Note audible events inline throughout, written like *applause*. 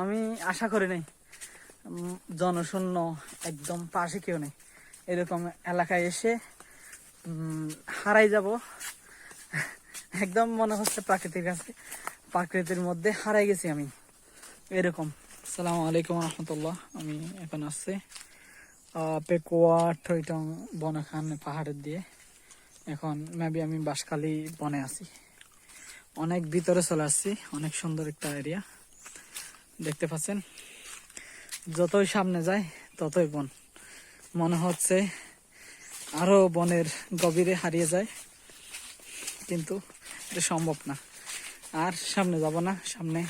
আমি আশা করি নাই। জনশূন্য একদম পাশে কেউ নেই। এরকম এলাকায় এসে হারাই যাব। একদম মনে হচ্ছে প্রাকৃতিক কাছে প্রাকৃতির মধ্যে হারাই গেছি আমি। এরকম। আসসালামু আলাইকুম রহমতুল্লাহ। আমি এখন আসছি পেকুয়া, টইটং, বনাখান পাহাড়ের দিয়ে। এখন মেবি আমি বাঁশখালী বনে আছি। অনেক ভিতরে চলে আসছি, অনেক সুন্দর একটা এরিয়া দেখতে পাচ্ছেন? যতই সামনে যায়, ততই বন। মনে হচ্ছে আরও বনের গভীরে হারিয়ে যায়, কিন্তু এটা সম্ভব না। আর সামনে যাব না। সামনে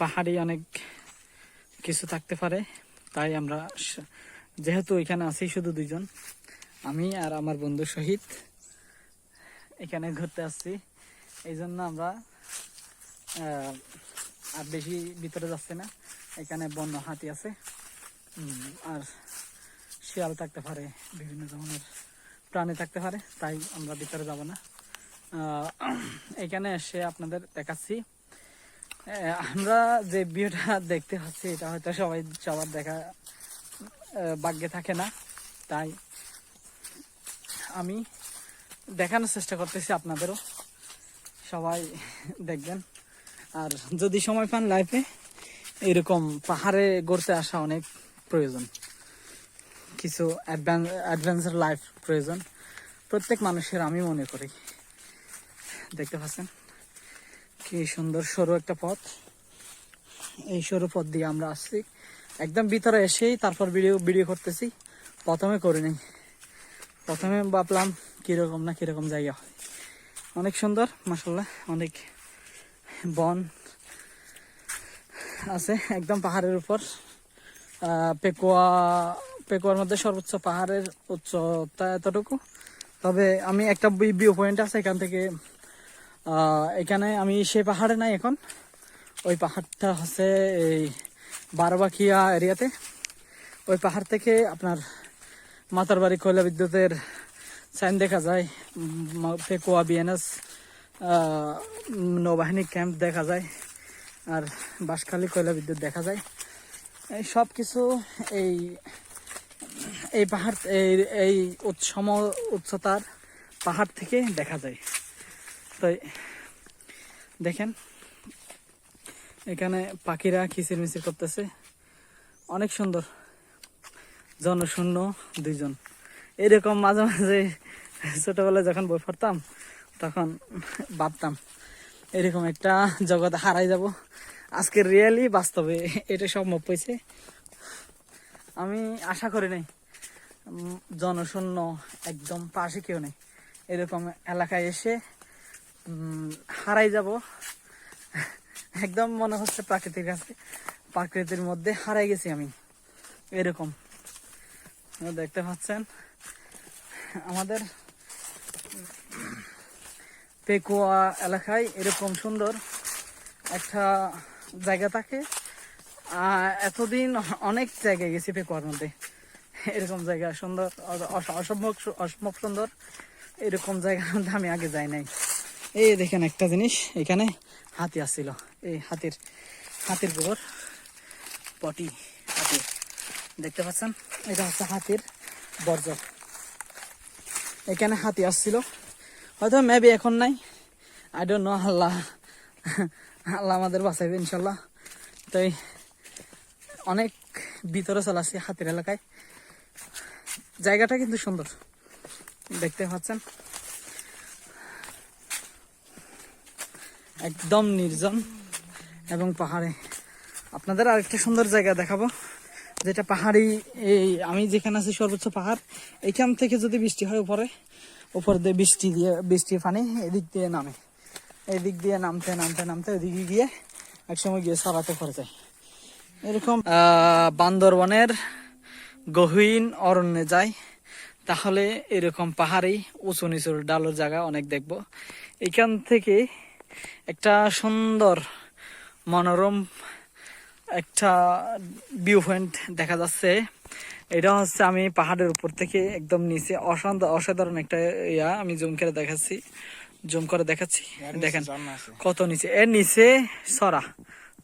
পাহাড়ি অনেক কিছু থাকতে পারে। তাই আমরা যেহেতু এখানে আছি শুধু দুজন আমি আর আমার বন্ধু শহীদ, এখানে ঘুরতে আসছি। এই জন্য আমরা আর বেশি ভিতরে যাচ্ছে না। এখানে বন্য হাতি আছে। আর শিয়াল থাকতে পারে, বিভিন্ন ধরনের প্রাণী থাকতে পারে, তাই আমরা ভিতরে যাব না। এখানে এসে আপনাদের দেখাচ্ছি। আমরা যে ভিউটা দেখতে পাচ্ছি, এটা হয়তো সবাই সবার দেখা ভাগ্যে থাকে না। তাই আমি দেখানোর চেষ্টা করতেছি আপনাদেরও। সবাই দেখবেন। আর যদি সময় পান লাইফে এরকম পাহাড়ে গড়তে আসা অনেক প্রয়োজন। কিছু অ্যাডভেঞ্চার লাইফ প্রয়োজন। প্রত্যেক মানুষের আমি মনে করি। দেখতে পাচ্ছেন? কি সুন্দর সরু একটা পথ। এই সরু পথ দিয়ে আমরা আসছি। একদম ভিতরে এসেই তারপর ভিডিও ভিডিও করতেছি। প্রথমে করিনি প্রথমে ভাবলাম কীরকম না কীরকম জায়গা হয়। অনেক সুন্দর মাসাল্লাহ অনেক বন আছে একদম পাহাড়ের উপর। পেকুয়া, পেকুয়ার মধ্যে সর্বোচ্চ পাহাড়ের উচ্চতা এতটুকু। তবে আমি একটা ভিউ পয়েন্ট আছে এখান থেকে এখানে আমি সে পাহাড়ে নাই এখন। ওই পাহাড়টা হচ্ছে এই বারবাখিয়া এরিয়াতে। ওই পাহাড় থেকে আপনার মাতার বাড়ি কয়লা বিদ্যুতের সাইন দেখা যায় পেকুয়া, বিএনএস। নৌবাহিনী ক্যাম্প দেখা যায় আর বাঁশখালী কয়লা বিদ্যুৎ দেখা যায়। এই সব কিছু এই এই পাহাড়, এই এই উৎসম উচ্চতার পাহাড় থেকে দেখা যায়। তো দেখেন, এখানে পাখিরা কিচির মিচির করতেছে। অনেক সুন্দর। জনশূন্য দুইজন। এরকম মাঝে মাঝে ছোটবেলায় যখন বই পড়তাম তখন ভাবতাম, এরকম একটা জগৎ হারাই যাব। আজকে রিয়েলি বাস্তবে এটা সম্ভব হয়েছে। আমি আশা করি নাই, জনশূন্য একদম পাশে কেউ নেই। এরকম এলাকায় এসে হারাই যাব। একদম মনে হচ্ছে প্রাকৃতিক কাছে প্রাকৃতির মধ্যে হারাই গেছি আমি। এরকম। দেখতে পাচ্ছেন, আমাদের পেকুয়া এলাকায় এরকম সুন্দর একটা জায়গা থাকে। এতদিন অনেক জায়গায় গেছি পেকুয়ার মধ্যে। এরকম জায়গা সুন্দর অসম্ভব অসম্ভব সুন্দর। এরকম জায়গার মধ্যে আমি আগে যাই নাই। এই দেখেন একটা জিনিস, এখানে হাতি আসছিল। এই হাতির হাতির গোবর, পটি হাতির দেখতে পাচ্ছেন? এটা হচ্ছে হাতির বর্জ্য। এখানে হাতি আসছিল। হয়তো মেবি এখন নাই। আই ডোন্ট নো আল্লাহ। আল্লাহ আমাদের বাঁচাইবে ইনশাল্লাহ তাই অনেক ভিতরে চলাছি হাতির এলাকায়। জায়গাটা কিন্তু সুন্দর। দেখতে পাচ্ছেন? একদম নির্জন এবং পাহাড়ে। আপনাদের আরেকটা সুন্দর জায়গা দেখাবো, যেটা পাহাড়ি, এই আমি যেখানে আছি সর্বোচ্চ পাহাড় এইখান থেকে যদি বৃষ্টি হয় উপরে উপর দিয়ে বৃষ্টি দিয়ে, বৃষ্টির পানি এদিক দিয়ে নামে। এদিক দিয়ে নামতে নামতে নামতে ওদিকে গিয়ে একসময় গিয়ে সরাতে পড়ে যায়। এরকম বান্দরবনের গহীন অরণ্যে যায় তাহলে এরকম পাহাড়ি উঁচু নিচুর ডালোর জায়গা অনেক দেখব। এখান থেকে একটা সুন্দর মনোরম একটা ভিউ পয়েন্ট দেখা যাচ্ছে। এটা হচ্ছে আমি পাহাড়ের উপর থেকে একদম নিচে অসাধারণ অসাধারণ একটা ইয়া আমি জুম করে দেখাচ্ছি। জুম করে দেখাচ্ছি। দেখেন কত নিচে। এর নিচে সরা।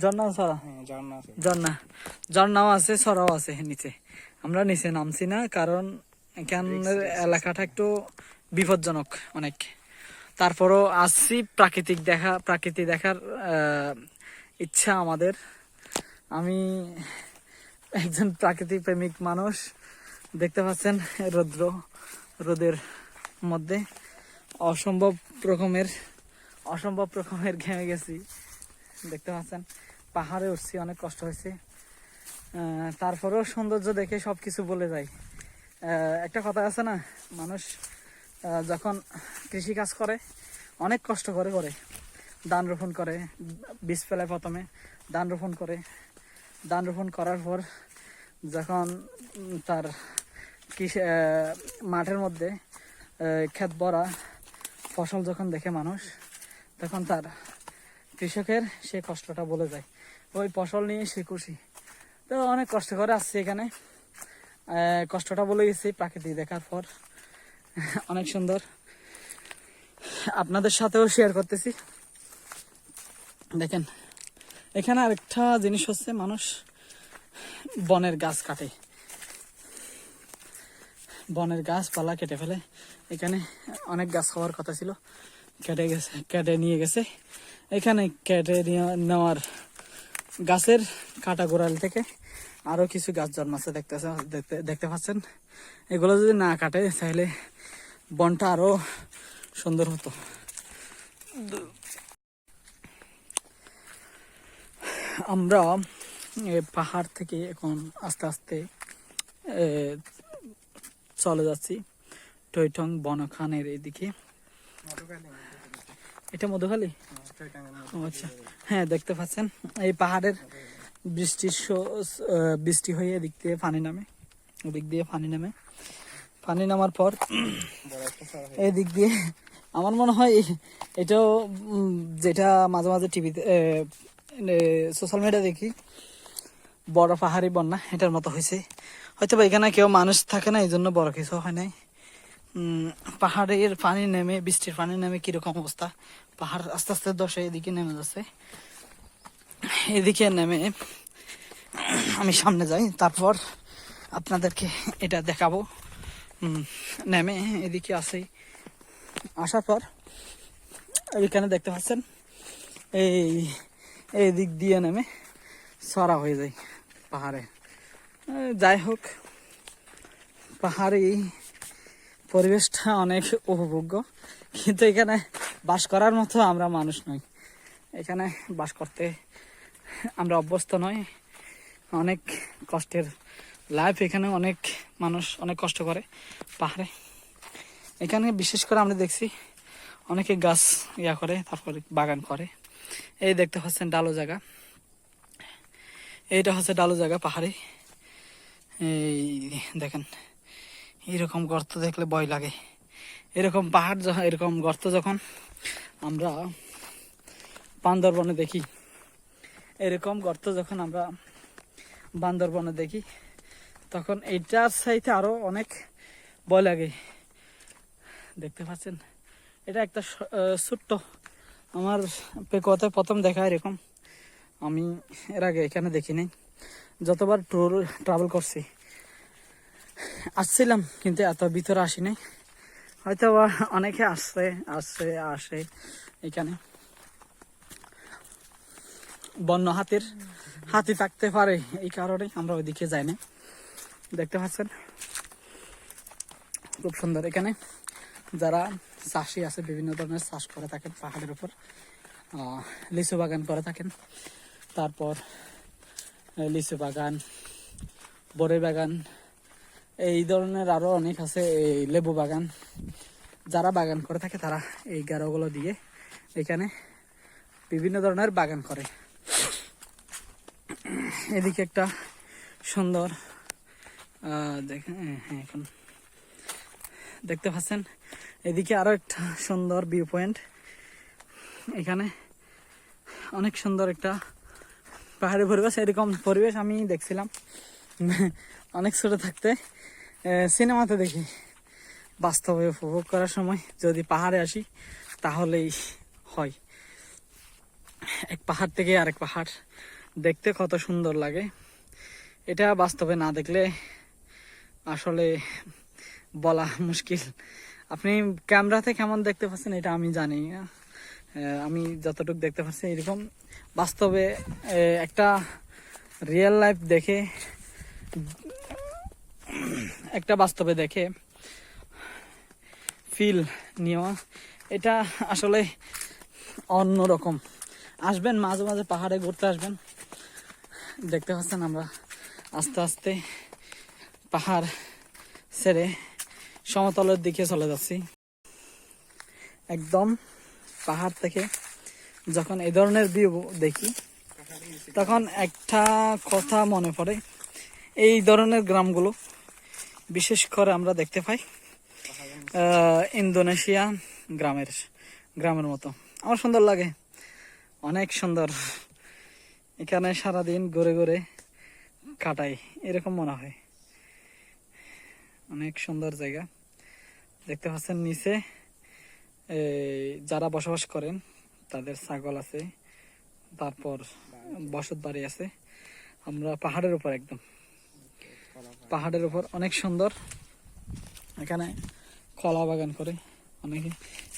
ঝর্ণা সরা? হ্যাঁ ঝর্ণা ঝর্ণাও আছে সরাও আছে নিচে। আমরা নিচে নামছি না কারণ এখানের এলাকাটা একটু বিপজ্জনক অনেক। তারপরও আসছি প্রাকৃতিক দেখা প্রাকৃতিক দেখার ইচ্ছা আমাদের। আমি একজন প্রাকৃতিক প্রেমিক মানুষ। দেখতে পাচ্ছেন, রৌদ্র, রোদের মধ্যে। অসম্ভব রকমের অসম্ভব রকমের ঘেমে গেছি। দেখতে পাচ্ছেন, পাহাড়ে উঠছি, অনেক কষ্ট হয়েছে। তারপরেও সৌন্দর্য দেখে সব কিছু বলে যায়। একটা কথা আছে না, মানুষ যখন কৃষি কাজ করে, অনেক কষ্ট করে করে। ধান রোপণ করে, বীজ ফেলায় প্রথমে, ধান রোপণ করে। ধান রোপণ করার পর যখন তার কৃষি মাঠের মধ্যে ক্ষেত ভরা ফসল যখন দেখে মানুষ, তখন তার কৃষকের সে কষ্টটা বলে যায়। ওই ফসল নিয়ে সে খুশি। তো অনেক কষ্ট করে আসছি এখানে। কষ্টটা বলে গেছি প্রাকৃতিক দেখার পর। অনেক সুন্দর। আপনাদের সাথেও শেয়ার করতেছি। দেখেন এখানে আরেকটা জিনিস হচ্ছে, মানুষ বনের গাছ কাটে। বনের গাছপালা কেটে ফেলে। এখানে অনেক গাছ খাওয়ার কথা ছিল। কেটে গেছে, কেটে নিয়ে গেছে। এখানে কেটে নেওয়ার গাছের কাটা গোড়াল থেকে আরও কিছু গাছ জন্মাচ্ছে দেখতে দেখতে দেখতে পাচ্ছেন? এগুলো যদি না কাটে, তাহলে বনটা আরও সুন্দর হতো। আমরা পাহাড় থেকে এখন আস্তে আস্তে চলে যাচ্ছি টৈটং বনখানের এদিকে। এটা মধুখালী? আচ্ছা। হ্যাঁ দেখতে পাচ্ছেন। এই পাহাড়ের বৃষ্টির বৃষ্টি হয়ে এদিক দিয়ে পানি নামে। ওদিক দিয়ে পানি নামে। পানি নামার পর বড় একটা শহর এই দিক দিয়ে, আমার মনে হয় এটাও যেটা মাঝে মাঝে টিভিতে সোশ্যাল মিডিয়া দেখি। বড় পাহাড়ি বন্যা, এটার মতো হয়েছে হয়তো বা এখানে কেউ মানুষ থাকে না এই জন্য বড় কিছু হয় নাই। পাহাড়ের পানি নেমে, বৃষ্টির পানি নেমে কীরকম অবস্থা? পাহাড় আস্তে আস্তে দশে এদিকে নেমে যাচ্ছে। এদিকে নেমে আমি সামনে যাই, তারপর আপনাদেরকে এটা দেখাবো। নেমে এদিকে আসি। আসার পর এখানে দেখতে পাচ্ছেন, এই এই দিক দিয়ে নেমে সরা হয়ে যায় পাহাড়ে। যাই হোক, পাহাড়ি পরিবেশটা অনেক উপভোগ্য। কিন্তু এখানে বাস করার মতো আমরা মানুষ নই। এখানে বাস করতে আমরা অভ্যস্ত নই। অনেক কষ্টের লাইফ এখানে অনেক মানুষ অনেক কষ্ট করে পাহাড়ে। এখানে বিশেষ করে আমরা দেখছি অনেকে গাছ ইয়া করে, তারপরে বাগান করে। এই দেখতে পাচ্ছেন ডালো জায়গা এইটা হচ্ছে ডালো জায়গা পাহাড়ে। এই দেখেন, এরকম গর্ত দেখলে ভয় লাগে। এরকম পাহাড় যখন, এরকম গর্ত যখন আমরা বান্দরবনে দেখি, এরকম গর্ত যখন আমরা বান্দরবনে দেখি, তখন এইটার সাইতে আরও অনেক ভয় লাগে। দেখতে পাচ্ছেন? এটা একটা ছোট্ট আমার পেকোতে প্রথম দেখা এরকম। আমি এর আগে এখানে দেখি নাই। যতবার ট্যুর ট্রাভেল করছি, আসছিলাম কিন্তু এত ভিতরে আসি নাই। হয়তো অনেকে আসছে আসছে, আসে এখানে। বন্য হাতির হাতি থাকতে পারে এই কারণে আমরা ওইদিকে যাই না দেখতে পাচ্ছেন? খুব সুন্দর এখানে। যারা চাষি আছে, বিভিন্ন ধরনের চাষ করে থাকেন পাহাড়ের উপর। লিচু বাগান করে থাকেন। তারপর লিচু বাগান বড়ই বাগান, এই ধরনের আরও অনেক আছে, এই লেবু বাগান। যারা বাগান করে থাকে, তারা এই গারোগুলো দিয়ে এখানে বিভিন্ন ধরনের বাগান করে। এদিকে একটা সুন্দর দেখেন হ্যাঁ এখন দেখতে পাচ্ছেন এদিকে আরও একটা সুন্দর ভিউ পয়েন্ট এখানে অনেক সুন্দর একটা পাহাড়ি পরিবেশ, এরকম পরিবেশ আমি দেখছিলাম। অনেক ছোট থাকতে সিনেমাতে দেখি। বাস্তবে উপভোগ করার সময় যদি পাহাড়ে আসি, তাহলেই হয়। এক পাহাড় থেকে আরেক পাহাড় দেখতে কত সুন্দর লাগে। এটা বাস্তবে না দেখলে আসলে বলা মুশকিল। আপনি ক্যামেরাতে কেমন দেখতে পাচ্ছেন এটা আমি জানি। আমি যতটুকু দেখতে পাচ্ছি এরকম। বাস্তবে একটা রিয়েল লাইফ দেখে, একটা বাস্তবে দেখে ফিল নেওয়া, এটা আসলে অন্যরকম। আসবেন, মাঝে মাঝে পাহাড়ে ঘুরতে আসবেন। দেখতে পাচ্ছেন আমরা আস্তে আস্তে পাহাড় ছেড়ে সমতলের দিকে চলে যাচ্ছি। একদম পাহাড় থেকে যখন এই ধরনের ভিউ দেখি, তখন একটা কথা মনে পড়ে। এই ধরনের গ্রামগুলো, বিশেষ করে আমরা দেখতে পাই ইন্দোনেশিয়া গ্রামের গ্রামের মতো। আমার সুন্দর লাগে। অনেক সুন্দর। এখানে সারাদিন ঘুরে ঘুরে কাটাই, এরকম মনে হয়। অনেক সুন্দর জায়গা। দেখতে পাচ্ছেন নিচে যারা বসবাস করেন, তাদের ছাগল আছে, তারপর বসত বাড়ি আছে। আমরা পাহাড়ের উপর একদম। পাহাড়ের উপর অনেক সুন্দর। এখানে কলা বাগান করে অনেকে।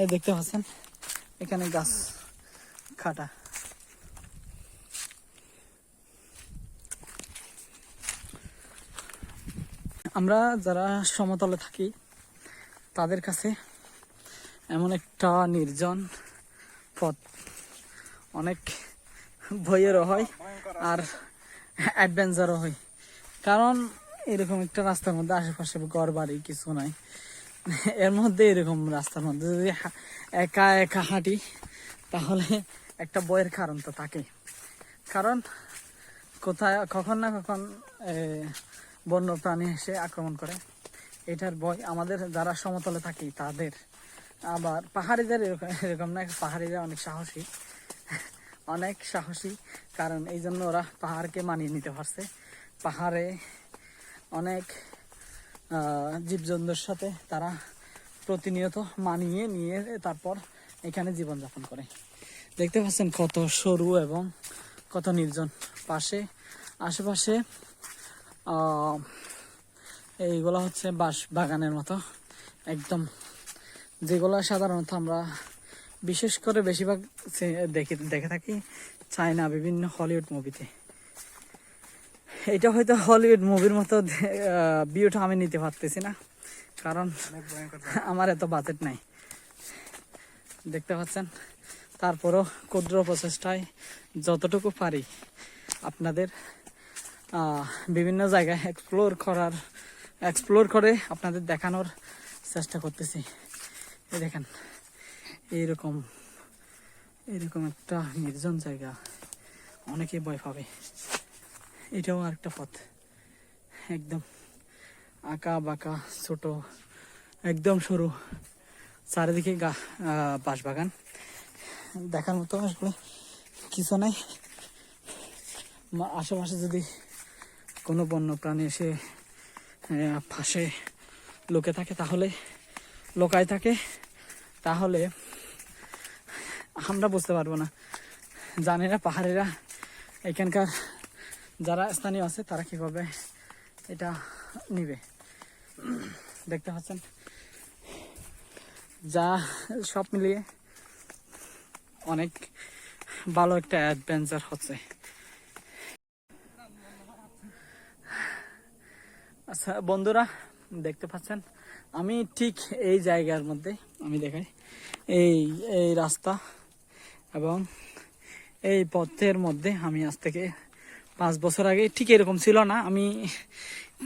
এই দেখতে পাচ্ছেন, এখানে গাছ খাটা আমরা যারা সমতলে থাকি তাদের কাছে এমন একটা নির্জন পথ। অনেক ভয়েরও হয় আর অ্যাডভেঞ্চারও হয়। কারণ এরকম একটা রাস্তার মধ্যে আশেপাশে ঘর বাড়ি কিছু নাই। এর মধ্যে এরকম রাস্তার মধ্যে যদি একা একা হাঁটি, তাহলে একটা বইয়ের কারণ তো থাকে। কারণ কোথায় কখন না কখন বন্য প্রাণী এসে আক্রমণ করে। এটার ভয় আমাদের যারা সমতলে থাকি, তাদের। আবার পাহাড়িদের এরকম এরকম না, পাহাড়িরা অনেক সাহসী। অনেক সাহসী, কারণ এই জন্য ওরা পাহাড়কে মানিয়ে নিতে পারছে। পাহাড়ে অনেক জীবজন্তুর সাথে তারা প্রতিনিয়ত মানিয়ে নিয়ে তারপর এখানে জীবনযাপন করে। দেখতে পাচ্ছেন কত সরু এবং কত নির্জন। পাশে, আশেপাশে এইগুলো হচ্ছে বাঁশ বাগানের মতো। একদম যেগুলো সাধারণত আমরা বিশেষ করে বেশিরভাগ দেখে দেখে থাকি চায়না বিভিন্ন হলিউড মুভিতে। এটা হয়তো হলিউড মুভির মতো ভিউটা আমি নিতে পারতেছি না কারণ আমার এত বাজেট নাই। দেখতে পাচ্ছেন? তারপরও ক্ষুদ্র প্রচেষ্টায় যতটুকু পারি আপনাদের বিভিন্ন জায়গায় এক্সপ্লোর করার এক্সপ্লোর করে আপনাদের দেখানোর চেষ্টা করতেছি। এই দেখেন, এইরকম এইরকম একটা নির্জন জায়গা। অনেকেই ভয় পাবে। এটাও আরেকটা পথ। একদম আঁকা বাঁকা, ছোট, একদম সরু, চারিদিকে গা বাঁশবাগান। দেখার মতো আসলে কিছু নাই। আশেপাশে যদি কোনো বন্য প্রাণী এসে ফাঁসে লোকে থাকে, তাহলে লোকায় থাকে, তাহলে আমরা বুঝতে পারব না। জানি না পাহাড়েরা, এখানকার যারা স্থানীয় আছে, তারা কীভাবে এটা নিবে। দেখতে পাচ্ছেন? যা সব মিলিয়ে অনেক ভালো একটা অ্যাডভেঞ্চার হচ্ছে। আচ্ছা বন্ধুরা, দেখতে পাচ্ছেন? আমি ঠিক এই জায়গার মধ্যে, আমি দেখাই, এই এই রাস্তা এবং এই পথের মধ্যে আমি আজ থেকে পাঁচ বছর আগে, ঠিক এরকম ছিল না, আমি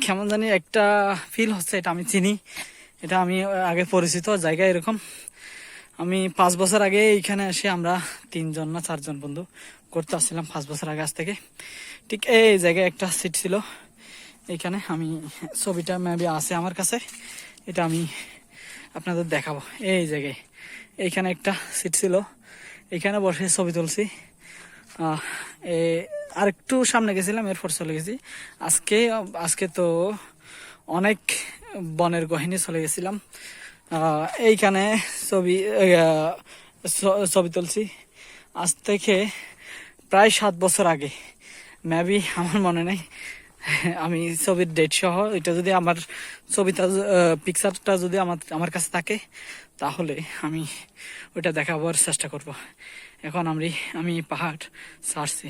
কেমন জানি একটা ফিল হচ্ছে, এটা আমি চিনি, এটা আমি আগে পরিচিত জায়গা এরকম। আমি পাঁচ বছর আগে এইখানে এসে আমরা তিনজন না চারজন বন্ধু করতে আসছিলাম, পাঁচ বছর আগে আজ থেকে। ঠিক এই জায়গায় একটা সিট ছিল। এইখানে আমি ছবিটা মেবি আছে আমার কাছে। এটা আমি আপনাদের দেখাবো। এই জায়গায়। এইখানে একটা সিট ছিল। এখানে বসে ছবি তুলছি। আহ, এ আরেকটু সামনে গেছিলাম এরপর চলে গেছি। আজকে আজকে তো অনেক বনের গহিনী চলে গেছিলাম। এইখানে ছবি ছবি তুলছি। আজ থেকে প্রায় সাত বছর আগে। মেবি আমার মনে নেই। *laughs* আমি ছবির ডেট সহ এটা যদি আমার ছবিটা পিকচারটা যদি আমার আমার কাছে থাকে, তাহলে আমি ওটা দেখাবার চেষ্টা করব। এখন আমি আমি পাহাড় ছাড়ছি